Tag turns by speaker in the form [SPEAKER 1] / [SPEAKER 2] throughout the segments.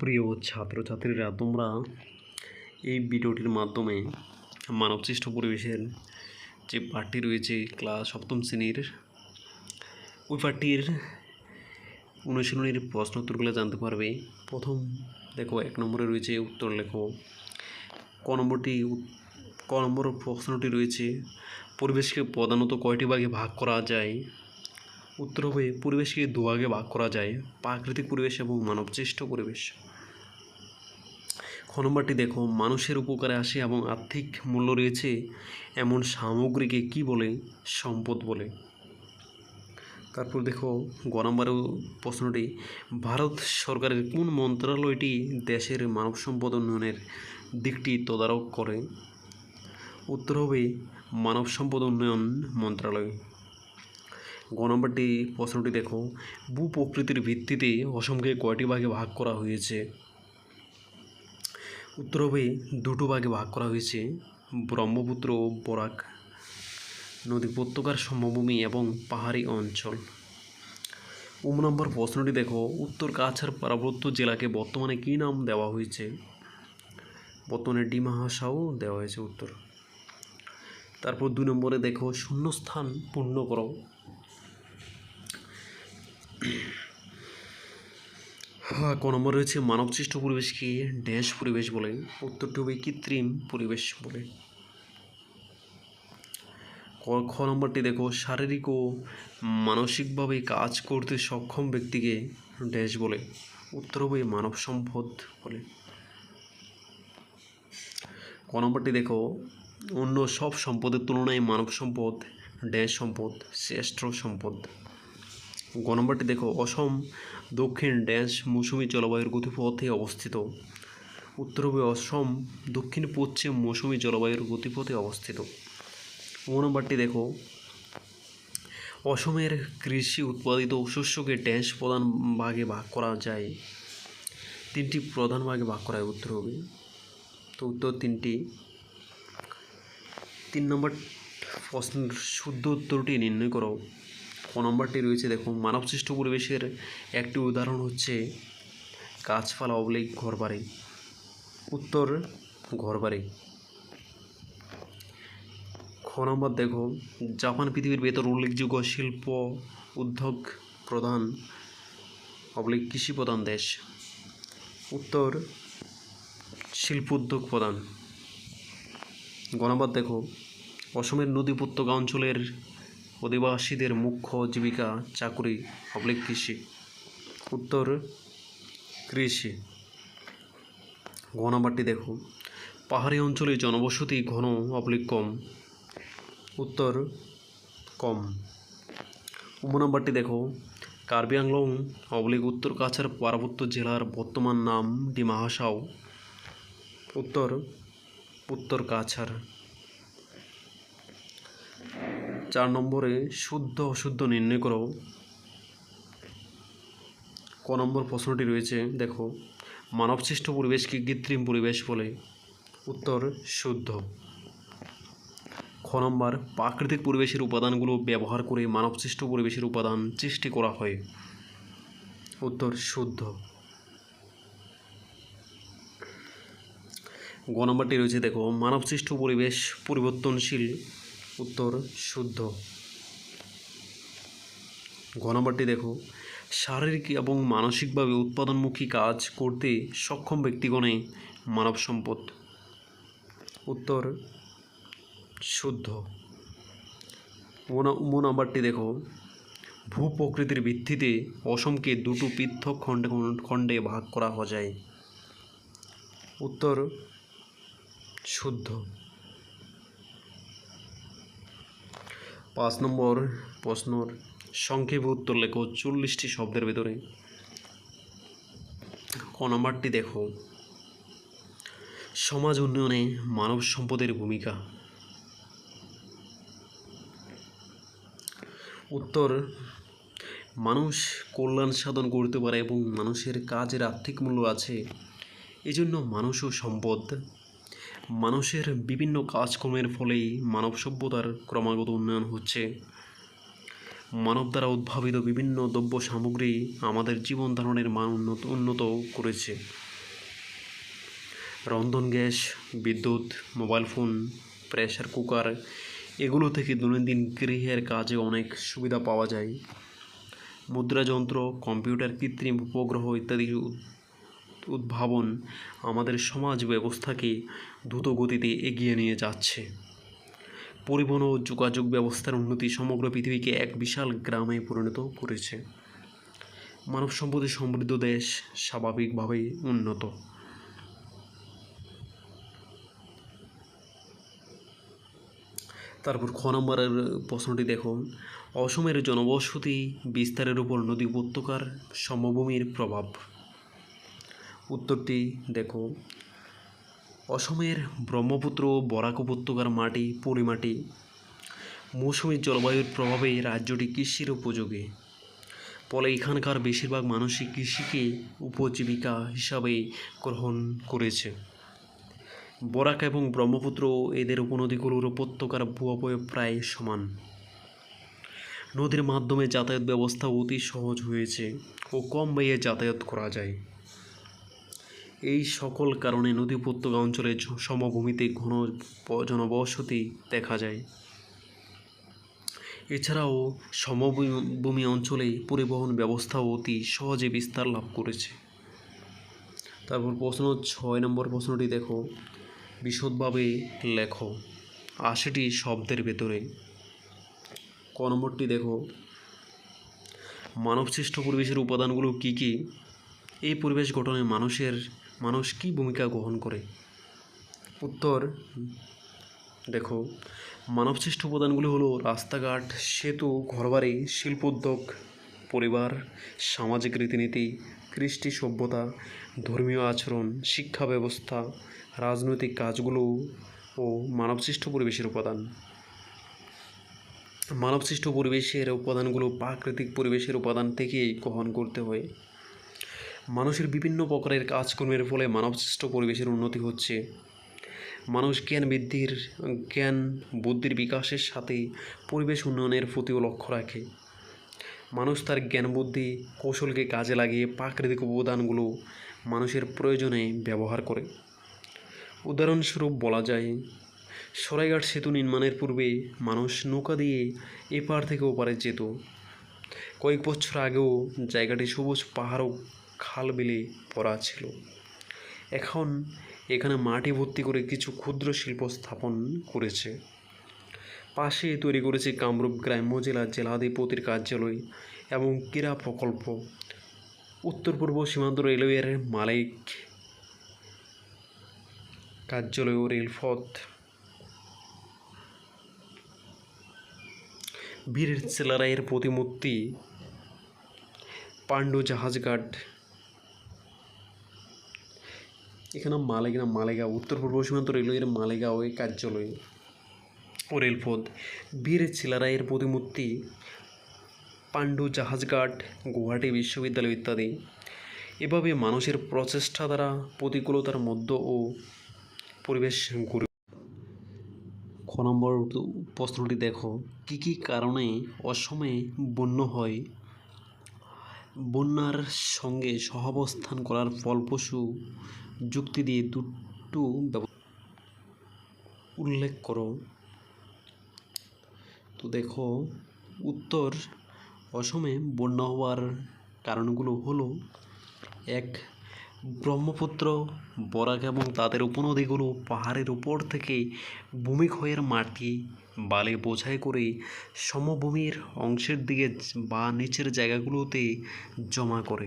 [SPEAKER 1] প্রিয় ছাত্রছাত্রীরা, তোমরা এই ভিডিওটির মাধ্যমে মানবসৃষ্ট পরিবেশের যে পাঠটি রয়েছে, ক্লাস সপ্তম শ্রেণির, ওই পাঠটির অনুশীলনীর প্রশ্ন উত্তরগুলো জানতে পারবে। প্রথম দেখো, এক নম্বরে রয়েছে উত্তর লেখো। ক নম্বরটি ক নম্বর প্রশ্নটি রয়েছে, পরিবেশকে প্রধানত কয়টি ভাগে ভাগ করা যায়? উত্তর হবে, পরিবেশকে দুভাগে ভাগ করা যায়, প্রাকৃতিক পরিবেশ এবং মানবসৃষ্ট পরিবেশ। খ দেখো, মানুষের উপকারে আসে এবং আর্থিক মূল্য রয়েছে এমন সামগ্রীকে কি বলে? সম্পদ বলে। তারপর দেখো গ নম্বরের প্রশ্নটি, ভারত সরকারের কোন মন্ত্রণালয়টি দেশের মানব সম্পদ উন্নয়নের দিকটি তদারক করে? উত্তর হবে, মানব সম্পদ উন্নয়ন মন্ত্রণালয় গ নম্বরটি প্রশ্নটি দেখো, ভূপ্রকৃতির ভিত্তিতে অসমকে কয়টি ভাগে ভাগ করা হয়েছে? উত্তর হবে দুটো ভাগে ভাগ করা হয়েছে। ব্রহ্মপুত্র ও বরাক নদী উপত্যকার সমভূমি এবং পাহাড়ি অঞ্চল। উম নম্বর প্রশ্নটি দেখো। উত্তর কাছাড় পার্বত্য জেলাকে বর্তমানে কী নাম দেওয়া হয়েছে? বর্তমানে ডিমা হাসাও দেওয়া হয়েছে উত্তর। তারপর দুই নম্বরে দেখো, শূন্যস্থান পূর্ণ করো। হ্যাঁ ক নম্বর রয়েছে মানবসৃষ্ট পরিবেশকে ড্যাশ পরিবেশ বলে। উত্তরটি হবে কৃত্রিম পরিবেশ বলে। খ নম্বরটি দেখো, শারীরিক ও মানসিকভাবে কাজ করতে সক্ষম ব্যক্তিকে ড্যাশ বলে। উত্তর হবে মানব সম্পদ বলে। ক নম্বরটি দেখো, অন্য সব সম্পদের তুলনায় মানব সম্পদ, ড্যাশ সম্পদ, শ্রেষ্ঠ সম্পদ। গ নম্বরটি দেখো, অসম, দক্ষিণ ড্যাশ মৌসুমী জলবায়ুর গতিপথে অবস্থিত। উত্তর হবে অসম, দক্ষিণ পশ্চিম মৌসুমী জলবায়ুর গতিপথে অবস্থিত। ও নম্বরটি দেখো, অসমের কৃষি উৎপাদিত শস্যকে ড্যাশ প্রধান ভাগে ভাগ করা যায়। তিনটি প্রধান ভাগে ভাগ করা হয় উত্তর তো উত্তর তিনটি। তিন নম্বর প্রশ্নের শুদ্ধ উত্তরটি নির্ণয় করো। নম্বরটি রয়েছে দেখো মানবসৃষ্ট পরিবেশের একটি উদাহরণ হচ্ছে গাছপালা অবলিক ঘরবাড়ি। উত্তর, ঘরবাড়ি। খ নম্বর দেখো, জাপান পৃথিবীর ভেতর উল্লেখযোগ্য শিল্প উদ্যোগ প্রধান অবলিক কৃষি প্রধান দেশ। উত্তর, শিল্প উদ্যোগ প্রধান। গ নম্বর দেখো, অসমের নদী উপত্যকা অঞ্চলের অধিবাসীদের মুখ্য জীবিকা চাকুরি অবলিক কৃষি। উত্তর, কৃষি। ঘ নাম্বারটি দেখো। পাহাড়ি অঞ্চলে জনবসতি ঘন অবলিক কম। উত্তর, কম। উমনাম্বারটি দেখো। কার্বি আংলং অবলিক উত্তর কাছাড় পার্বত্য জেলার বর্তমান নাম ডিমা হাসাও উত্তর উত্তর কাছাড়। চার নম্বরে শুদ্ধ অশুদ্ধ নির্ণয় করো। ক নম্বর প্রশ্নটি রয়েছে, দেখো, মানবসৃষ্ট পরিবেশকে কৃত্রিম পরিবেশ বলে। উত্তর, শুদ্ধ। খ নম্বর, প্রাকৃতিক পরিবেশের উপাদানগুলো ব্যবহার করে মানবসৃষ্ট পরিবেশের উপাদান সৃষ্টি করা হয়। উত্তর, শুদ্ধ। গ নম্বরটি রয়েছে, দেখো, মানবসৃষ্ট পরিবেশ পরিবর্তনশীল উত্তর শুদ্ধ। ঘ নম্বরটি দেখো। শারীরিক এবং মানসিকভাবে উৎপাদনমুখী কাজ করতে সক্ষম ব্যক্তিগণে মানব সম্পদ। উত্তর শুদ্ধ। ম নাম্বারটি দেখো। ভূ প্রকৃতির ভিত্তিতে অসমকে দুটো পৃথক খণ্ডে খণ্ডে ভাগ করা যায়। উত্তর শুদ্ধ। পাঁচ নম্বর প্রশ্নর সংক্ষেপে উত্তর লেখো চল্লিশটি শব্দের ভেতরে। ক নম্বরটি দেখো। সমাজ উন্নয়নে মানব সম্পদের ভূমিকা। উত্তর, মানুষ কল্যাণ সাধন করতে পারে এবং মানুষের কাজের আর্থিক মূল্য আছে, এজন্য মানুষ ও সম্পদ মানুষের বিভিন্ন কাজকর্মের ফলেই মানব সভ্যতার ক্রমাগত উন্নয়ন হচ্ছে। মানব দ্বারা উদ্ভাবিত বিভিন্ন দ্রব্য সামগ্রী আমাদের জীবন ধারণের মান উন্নত উন্নত করেছে। রন্ধন গ্যাস, বিদ্যুৎ, মোবাইল ফোন, প্রেসার কুকার, এগুলো থেকে দৈনন্দিন গৃহের কাজে অনেক সুবিধা পাওয়া যায়। মুদ্রাযন্ত্র কম্পিউটার কৃত্রিম উপগ্রহ ইত্যাদি উদ্ভাবন আমাদের সমাজ ব্যবস্থাকে দ্রুত গতিতে এগিয়ে নিয়ে যাচ্ছে। পরিবহন ও যোগাযোগ ব্যবস্থার উন্নতি সমগ্র পৃথিবীকে এক বিশাল গ্রামে পরিণত করেছে। মানব সম্পদে সমৃদ্ধ দেশ স্বাভাবিকভাবেই উন্নত। তারপর খ নম্বরের প্রশ্নটি দেখুন অসমের জনবসতি বিস্তারের উপর নদী উপত্যকার সমভূমির প্রভাব। উত্তরটি দেখো। অসমের ব্রহ্মপুত্র, বরাক উপত্যকার মাটি পলিমাটি মৌসুমী জলবায়ুর প্রভাবে রাজ্যটি কৃষির উপযোগী। ফলে এখানকার বেশিরভাগ মানুষই কৃষিকে উপজীবিকা হিসাবে গ্রহণ করেছে। বরাক এবং ব্রহ্মপুত্র এদের উপনদীগুলোর উপত্যকার ভূঅবয়ব প্রায় সমান। নদীর মাধ্যমে যাতায়াত ব্যবস্থা অতি সহজ হয়েছে ও কম ব্যয়ে যাতায়াত করা যায়। এই সকল কারণে নদী উপত্যকা অঞ্চলে সমভূমিতে ঘন জনবসতি দেখা যায়। এছাড়াও সমভূমি অঞ্চলে পরিবহন ব্যবস্থা অতি সহজে বিস্তার লাভ করেছে। তারপর প্রশ্ন ছয় নম্বর প্রশ্নটি দেখো। বিশদভাবে লেখো। আশিটি শব্দের ভেতরে। ক নম্বরটি দেখো। মানবসৃষ্ট পরিবেশের উপাদানগুলো কি কি? এই পরিবেশ গঠনে মানুষের মানুষ কি ভূমিকা গ্রহণ করে? উত্তর, দেখো, মানবসৃষ্ট উপাদানগুলো হলো রাস্তাঘাট, সেতু, ঘরবাড়ি, শিল্পোদ্যোগ, পরিবার, সামাজিক রীতিনীতি, কৃষ্টি সভ্যতা, ধর্মীয় আচরণ, শিক্ষা ব্যবস্থা, রাজনৈতিক কাজগুলো ও মানবসৃষ্ট পরিবেশের উপাদান। মানবসৃষ্ট পরিবেশের উপাদানগুলো প্রাকৃতিক পরিবেশের উপাদান থেকেই গ্রহণ করতে হয়। মানুষের বিভিন্ন প্রকারের কাজকর্মের ফলে মানবসৃষ্ট পরিবেশের উন্নতি হচ্ছে। মানুষ জ্ঞান বৃদ্ধির, জ্ঞান বুদ্ধির বিকাশের সাথে পরিবেশ উন্নয়নের প্রতিও লক্ষ্য রাখে। মানুষ তার জ্ঞান বুদ্ধি, কৌশলকে কাজে লাগিয়ে প্রাকৃতিক উপাদানগুলো মানুষের প্রয়োজনে ব্যবহার করে। উদাহরণস্বরূপ বলা যায়, সরাইঘাট সেতু নির্মাণের পূর্বে মানুষ নৌকা দিয়ে এপার থেকে ওপারে যেত। কয়েক বছর আগেও জায়গাটি সবুজ পাহাড় ও খাল বিলে ভরা ছিল। এখন এখানে মাটি ভর্তি করে কিছু ক্ষুদ্র শিল্প স্থাপন করেছে। পাশে তৈরি করেছে কামরূপ গ্রাম্য জেলা জেলাধিপতির কার্যালয় এবং ক্রীড়া প্রকল্প। উত্তর পূর্ব সীমান্ত রেলওয়ের মালিক কার্যালয় ও রেলপথ। বীর সেলারায়ের প্রতিমূর্তি পাণ্ডু জাহাজঘাট এখানে মালেগা মালেগাঁও উত্তর পূর্ব সীমান্ত রেলওয়ের এই কার্যালয়। ও রেলপথ। বীর ছিলারায়ের প্রতিমূর্তি, পাণ্ডু জাহাজঘাট, গুয়াহাটি বিশ্ববিদ্যালয় ইত্যাদি। এভাবে মানুষের প্রচেষ্টা দ্বারা প্রতিকূলতার মধ্য ও পরিবেশ গড়ে খ নম্বর প্রশ্নটি দেখো। কি কি কারণে অসমে বন্য হয়? বন্যার সঙ্গে সহাবস্থান করার ফলপ্রসূ যুক্তি দিয়ে দুটো উল্লেখ করো। তো দেখো, উত্তর অসমে বন্যা হওয়ার কারণগুলো হলো, এক, ব্রহ্মপুত্র, বরাক এবং তাদের উপনদীগুলো পাহাড়ের উপর থেকে ভূমিক্ষয়ের মাটি বালে বোঝাই করে সমভূমির অংশের দিকে বা নিচের জায়গাগুলোতে জমা করে।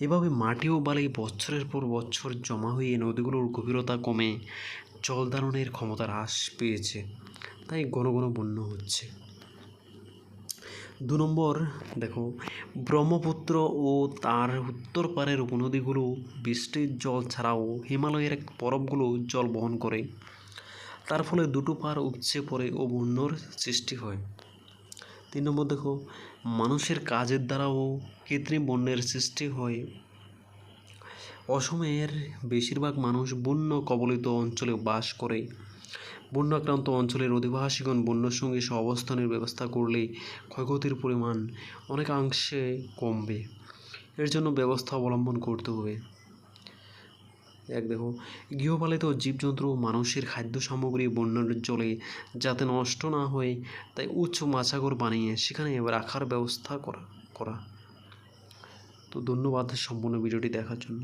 [SPEAKER 1] এভাবে মাটি ও বালি বছরের পর বছর জমা হয়ে নদীগুলোর গভীরতা কমে জল ধারণের ক্ষমতা হ্রাস পেয়েছে। তাই ঘন ঘন বন্যা হচ্ছে। দু নম্বর, দেখো, ব্রহ্মপুত্র ও তার উত্তর পারের উপনদীগুলো বৃষ্টির জল ছাড়াও হিমালয়ের বরফগুলো জল বহন করে। তার ফলে দুটো পার উপচে পড়ে ও বন্যর সৃষ্টি হয়। তিন নম্বর দেখো? মানুষের কাজের দ্বারাও কৃত্রিম বন্যের সৃষ্টি হয়। অসমের বেশিরভাগ মানুষ বন্য কবলিত অঞ্চলে বাস করে। বন্যাক্রান্ত অঞ্চলের অধিবাসীগণ বন্যার সঙ্গে সহাবস্থানের ব্যবস্থা করলে ক্ষয়ক্ষতির পরিমাণ অনেকাংশে কমবে। এর জন্য ব্যবস্থা অবলম্বন করতে হবে। এক দেখো, গৃহপালিত জীবজন্তু মানুষের খাদ্য সামগ্রী বন্যার জলে যাতে নষ্ট না হয়, তাই উচ্চ মাছাগর বানিয়ে সেখানে রাখার ব্যবস্থা করা করা। তো ধন্যবাদ সম্পূর্ণ ভিডিওটি দেখার জন্য।